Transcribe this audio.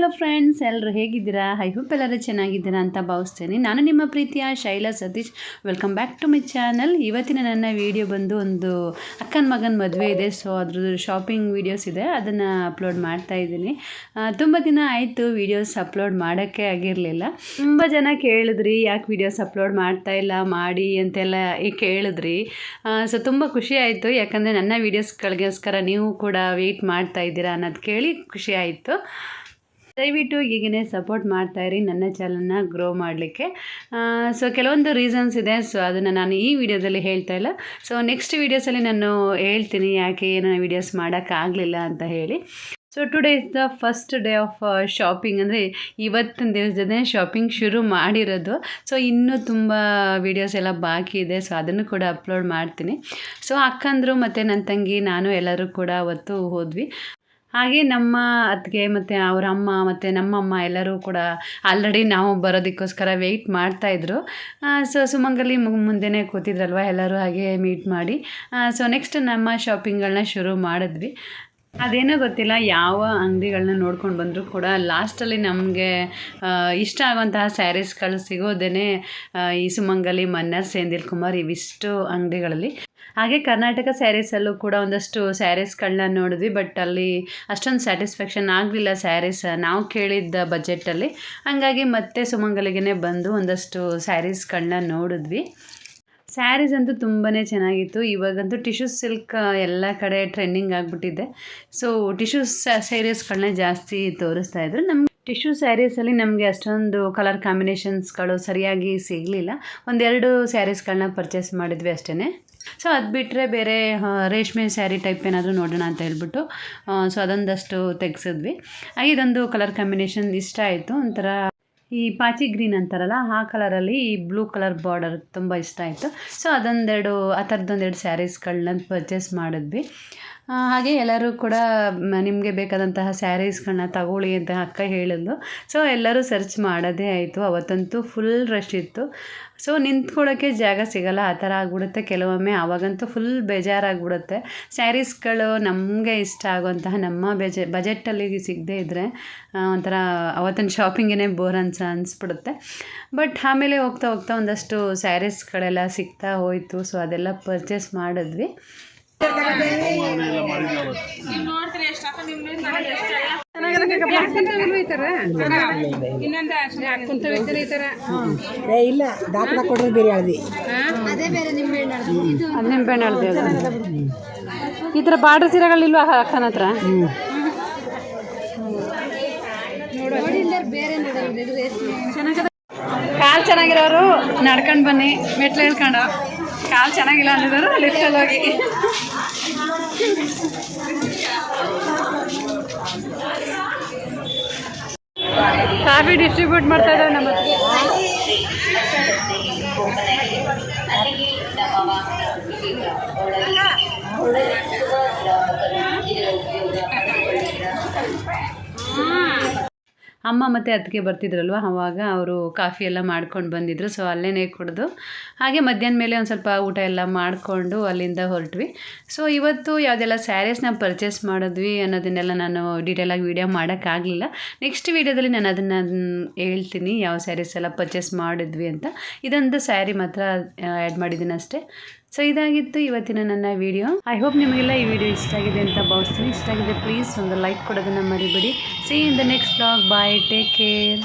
Hello friends ಎಲ್ಲರೂ ಹೇಗಿದ್ದೀರಾ? I hope ಎಲ್ಲರೂ ಚೆನ್ನಾಗಿದ್ದೀರಾ ಅಂತ ಭಾವಿಸ್ತೇನೆ. ನಾನು ನಿಮ್ಮ ಪ್ರೀತಿಯ Shaila Satish. Welcome back to my channel ಇವತ್ತಿನ ನನ್ನ ವಿಡಿಯೋ ಬಂದು ಒಂದು ಅಕ್ಕನ ಮಗನ ಮದುವೆ ಇದೆ. ಸೊ ಅದ್ರದ್ದು ಶಾಪಿಂಗ್ ವೀಡಿಯೋಸ್ ಇದೆ. ಅದನ್ನು ಅಪ್ಲೋಡ್ ಮಾಡ್ತಾ ಇದ್ದೀನಿ. ತುಂಬ ದಿನ ಆಯಿತು ವೀಡಿಯೋಸ್ ಅಪ್ಲೋಡ್ ಮಾಡೋಕ್ಕೆ ಆಗಿರಲಿಲ್ಲ. ತುಂಬ ಜನ ಕೇಳಿದ್ರಿ, ಯಾಕೆ ವೀಡಿಯೋಸ್ ಅಪ್ಲೋಡ್ ಮಾಡ್ತಾ ಇಲ್ಲ, ಮಾಡಿ ಅಂತೆಲ್ಲ ಕೇಳಿದ್ರಿ. ಸೊ ತುಂಬ ಖುಷಿ ಆಯಿತು. ಯಾಕಂದರೆ ನನ್ನ ವೀಡಿಯೋಸ್ಗಳಿಗೋಸ್ಕರ ನೀವು ಕೂಡ ವೆಯ್ಟ್ ಮಾಡ್ತಾ ಇದ್ದೀರಾ ಅನ್ನೋದು ಕೇಳಿ ಖುಷಿ ಆಯಿತು. ದಯವಿಟ್ಟು ಹೀಗೇ ಸಪೋರ್ಟ್ ಮಾಡ್ತಾಯಿರಿ ನನ್ನ ಚಾನಲ್ನ ಗ್ರೋ ಮಾಡಲಿಕ್ಕೆ. ಸೊ ಕೆಲವೊಂದು ರೀಸನ್ಸ್ ಇದೆ. ಸೊ ಅದನ್ನು ನಾನು ಈ ವಿಡಿಯೋದಲ್ಲಿ ಹೇಳ್ತಾ ಇಲ್ಲ. ಸೊ ನೆಕ್ಸ್ಟ್ ವೀಡಿಯೋಸಲ್ಲಿ ನಾನು ಹೇಳ್ತೀನಿ ಯಾಕೆ ಏನೋ ವೀಡಿಯೋಸ್ ಮಾಡೋಕ್ಕಾಗಲಿಲ್ಲ ಅಂತ ಹೇಳಿ. So today is the first day of shopping ಅಂದರೆ ಇವತ್ತಿನ ದಿವಸದೇ ಶಾಪಿಂಗ್ ಶುರು ಮಾಡಿರೋದು. ಸೊ ಇನ್ನೂ ತುಂಬ ವೀಡಿಯೋಸ್ ಎಲ್ಲ ಬಾಕಿ ಇದೆ. ಸೊ ಅದನ್ನು ಕೂಡ ಅಪ್ಲೋಡ್ ಮಾಡ್ತೀನಿ. ಸೊ ಅಕ್ಕಂದರು ಮತ್ತು ನನ್ನ ತಂಗಿ, ನಾನು ಎಲ್ಲರೂ ಕೂಡ ಅವತ್ತು ಹೋದ್ವಿ. ಹಾಗೆ ನಮ್ಮ ಅತ್ತಿಗೆ ಮತ್ತು ಅವರ ಅಮ್ಮ ಮತ್ತು ನಮ್ಮಮ್ಮ ಎಲ್ಲರೂ ಕೂಡ ಆಲ್ರೆಡಿ ನಾವು ಬರೋದಕ್ಕೋಸ್ಕರ ವೆಯ್ಟ್ ಮಾಡ್ತಾಯಿದ್ರು ಸೊ ಸುಮಂಗಲಿ ಮುಂದೆನೇ ಕೂತಿದ್ರಲ್ವ ಎಲ್ಲರೂ ಹಾಗೆ ಮೀಟ್ ಮಾಡಿ. ಸೊ ನೆಕ್ಸ್ಟ್ ನಮ್ಮ ಶಾಪಿಂಗ್ಗಳನ್ನ ಶುರು ಮಾಡಿದ್ವಿ. ಅದೇನೋ ಗೊತ್ತಿಲ್ಲ, ಯಾವ ಅಂಗಡಿಗಳನ್ನ ನೋಡ್ಕೊಂಡು ಬಂದರೂ ಕೂಡ ಲಾಸ್ಟಲ್ಲಿ ನಮಗೆ ಇಷ್ಟ ಆಗುವಂತಹ ಸ್ಯಾರೀಸ್ಗಳು ಸಿಗೋದೇ ಈ ಸುಮಂಗಲಿ ಮನ್ನರ್, ಸೇಂದಿಲ್ ಕುಮಾರ್ ಇವಿಷ್ಟು ಅಂಗಡಿಗಳಲ್ಲಿ. ಹಾಗೆ ಕರ್ನಾಟಕ ಸ್ಯಾರೀಸಲ್ಲೂ ಕೂಡ ಒಂದಷ್ಟು ಸ್ಯಾರೀಸ್ಗಳನ್ನ ನೋಡಿದ್ವಿ, ಬಟ್ ಅಲ್ಲಿ ಅಷ್ಟೊಂದು ಸ್ಯಾಟಿಸ್ಫ್ಯಾಕ್ಷನ್ ಆಗಲಿಲ್ಲ ಸ್ಯಾರೀಸ್, ನಾವು ಕೇಳಿದ್ದ ಬಜೆಟಲ್ಲಿ. ಹಾಗಾಗಿ ಮತ್ತೆ ಸುಮಂಗಲಿಗೆ ಬಂದು ಒಂದಷ್ಟು ಸ್ಯಾರೀಸ್ಗಳನ್ನ ನೋಡಿದ್ವಿ. ಸ್ಯಾರೀಸ್ ಅಂತೂ ತುಂಬಾ ಚೆನ್ನಾಗಿತ್ತು. ಇವಾಗಂತೂ ಟಿಶ್ಯೂ ಸಿಲ್ಕ್ ಎಲ್ಲ ಕಡೆ ಟ್ರೆಂಡಿಂಗ್ ಆಗಿಬಿಟ್ಟಿದೆ. ಸೊ, ಟಿಶ್ಯೂ ಸ್ಯಾರೀಸ್ಗಳನ್ನ ಜಾಸ್ತಿ ತೋರಿಸ್ತಾ ಇದ್ರು. ನಮ್ಗೆ ಟಿಶ್ಯೂ ಸ್ಯಾರೀಸಲ್ಲಿ ನಮಗೆ ಅಷ್ಟೊಂದು ಕಲರ್ ಕಾಂಬಿನೇಷನ್ಸ್ಗಳು ಸರಿಯಾಗಿ ಸಿಗಲಿಲ್ಲ. ಒಂದೆರಡು ಸ್ಯಾರೀಸ್ಗಳನ್ನ ಪರ್ಚೇಸ್ ಮಾಡಿದ್ವಿ ಅಷ್ಟೇ ಸೊ, ಅದು ಬಿಟ್ಟರೆ ಬೇರೆ ರೇಷ್ಮೆ ಸ್ಯಾರಿ ಟೈಪ್ ಏನಾದರೂ ನೋಡೋಣ ಅಂತ ಹೇಳ್ಬಿಟ್ಟು ಸೊ, ಅದೊಂದಷ್ಟು ತೆಗೆಸಿದ್ವಿ. ಇದೊಂದು ಕಲರ್ ಕಾಂಬಿನೇಷನ್ ಇಷ್ಟ ಆಯಿತು. ಒಂಥರ ಈ ಪಾಚಿ ಗ್ರೀನ್ ಅಂತಾರಲ್ಲ, ಆ ಕಲರಲ್ಲಿ ಈ ಬ್ಲೂ ಕಲರ್ ಬಾರ್ಡರ್ ತುಂಬ ಇಷ್ಟ ಆಯಿತು. ಸೊ ಅದೊಂದೆರಡು, ಆ ಥರದ್ದೊಂದೆರಡು ಸ್ಯಾರೀಸ್ಗಳನ್ನ ಪರ್ಚೇಸ್ ಮಾಡಿದ್ವಿ. ಹಾಗೆ ಎಲ್ಲರೂ ಕೂಡ ನಿಮಗೆ ಬೇಕಾದಂತಹ ಸ್ಯಾರೀಸ್ಗಳನ್ನ ತಗೊಳ್ಳಿ ಅಂತ ಅಕ್ಕ ಹೇಳಿದ್ಲು. ಸೊ, ಎಲ್ಲರೂ ಸರ್ಚ್ ಮಾಡೋದೇ ಆಯಿತು. ಅವತ್ತಂತೂ ಫುಲ್ ರಶ್ ಇತ್ತು. ಸೊ ನಿಂತ್ಕೊಳ್ಳೋಕ್ಕೆ ಜಾಗ ಸಿಗಲ್ಲ. ಆ ಥರ ಆಗ್ಬಿಡುತ್ತೆ. ಕೆಲವೊಮ್ಮೆ ಆವಾಗಂತೂ ಫುಲ್ ಬೇಜಾರಾಗ್ಬಿಡುತ್ತೆ. ಸ್ಯಾರೀಸ್ಗಳು ನಮಗೆ ಇಷ್ಟ ಆಗುವಂತಹ ನಮ್ಮ ಬೆಜೆ ಬಜೆಟ್ಟಲ್ಲಿ ಸಿಗದೇ ಇದ್ದರೆ ಒಂಥರ ಅವತ್ತಿನ ಶಾಪಿಂಗೇ ಬೋರ್ ಅನ್ಸ, ಅನಿಸ್ಬಿಡುತ್ತೆ. ಬಟ್ ಆಮೇಲೆ ಹೋಗ್ತಾ ಹೋಗ್ತಾ ಒಂದಷ್ಟು ಸ್ಯಾರೀಸ್ಗಳೆಲ್ಲ ಸಿಗ್ತಾ ಹೋಯಿತು. ಸೊ ಅದೆಲ್ಲ ಪರ್ಚೇಸ್ ಮಾಡಿದ್ವಿ. ಇಲ್ಲ ದಾಖಲ ಕೊಡ್ರಿ ಬೇರೆ ಹಳದಿ ನಿಂಬೆಹಣ್ಣು ಹಳದಿ ಈ ಥರ ಬಾರ್ಡರ್ ಸೀರೆಗಳಿಲ್ವಾ ಅಕ್ಕನ ಹತ್ರ? ಕಾಲು ಚೆನ್ನಾಗಿರೋರು ನಡ್ಕೊಂಡ್ ಬನ್ನಿ, ಮೆಟ್ಲು ಹೇಳ್ಕೊಂಡು. ಕಾಲು ಚೆನ್ನಾಗಿಲ್ಲ ಅನ್ನೋರು ಲಿಫ್ಟಲ್ಲಿ ಹೋಗಿ ಕಾಫಿ ಡಿಸ್ಟ್ರಿಬ್ಯೂಟ್ ಮಾಡ್ತಾ ಇದ್ದಾರೆ ನಮ್ಮ ಅಮ್ಮ ಮತ್ತು ಅತ್ತಿಗೆ ಬರ್ತಿದ್ರಲ್ವ? ಅವಾಗ ಅವರು ಕಾಫಿ ಎಲ್ಲ ಮಾಡ್ಕೊಂಡು ಬಂದಿದ್ರು. ಸೊ ಅಲ್ಲೇ ಕುಡಿದು. ಹಾಗೆ ಮಧ್ಯಾಹ್ನ ಮೇಲೆ ಒಂದು ಸ್ವಲ್ಪ ಊಟ ಎಲ್ಲ ಮಾಡಿಕೊಂಡು ಅಲ್ಲಿಂದ ಹೊರಟ್ವಿ. ಸೊ ಇವತ್ತು ಯಾವುದೆಲ್ಲ ಸ್ಯಾರೀಸ್ನ ಪರ್ಚೇಸ್ ಮಾಡಿದ್ವಿ ಅನ್ನೋದನ್ನೆಲ್ಲ ನಾನು ಡೀಟೇಲಾಗಿ ವೀಡಿಯೋ ಮಾಡೋಕ್ಕಾಗಲಿಲ್ಲ ನೆಕ್ಸ್ಟ್ ವೀಡಿಯೋದಲ್ಲಿ ನಾನು ಅದನ್ನು ಹೇಳ್ತೀನಿ, ಯಾವ ಸ್ಯಾರೀಸ್ ಎಲ್ಲ ಪರ್ಚೇಸ್ ಮಾಡಿದ್ವಿ ಅಂತ. ಇದೊಂದು ಸ್ಯಾರಿ ಮಾತ್ರ ಆ್ಯಡ್ ಮಾಡಿದ್ದೀನಿ ಅಷ್ಟೇ ಸೊ ಇದಾಗಿತ್ತು ಇವತ್ತಿನ ನನ್ನ ವಿಡಿಯೋ ಐ ಹೋಪ್ ನಿಮಗೆಲ್ಲ ಈ ವಿಡಿಯೋ ಇಷ್ಟ ಆಗಿದೆ ಅಂತ ಭಾವಿಸ್ತೀನಿ. ಇಷ್ಟ ಆಗಿದೆ ಪ್ಲೀಸ್ ಒಂದು ಲೈಕ್ ಕೊಡೋದನ್ನು ಮರಿಬೇಡಿ. See in the next blog bye take care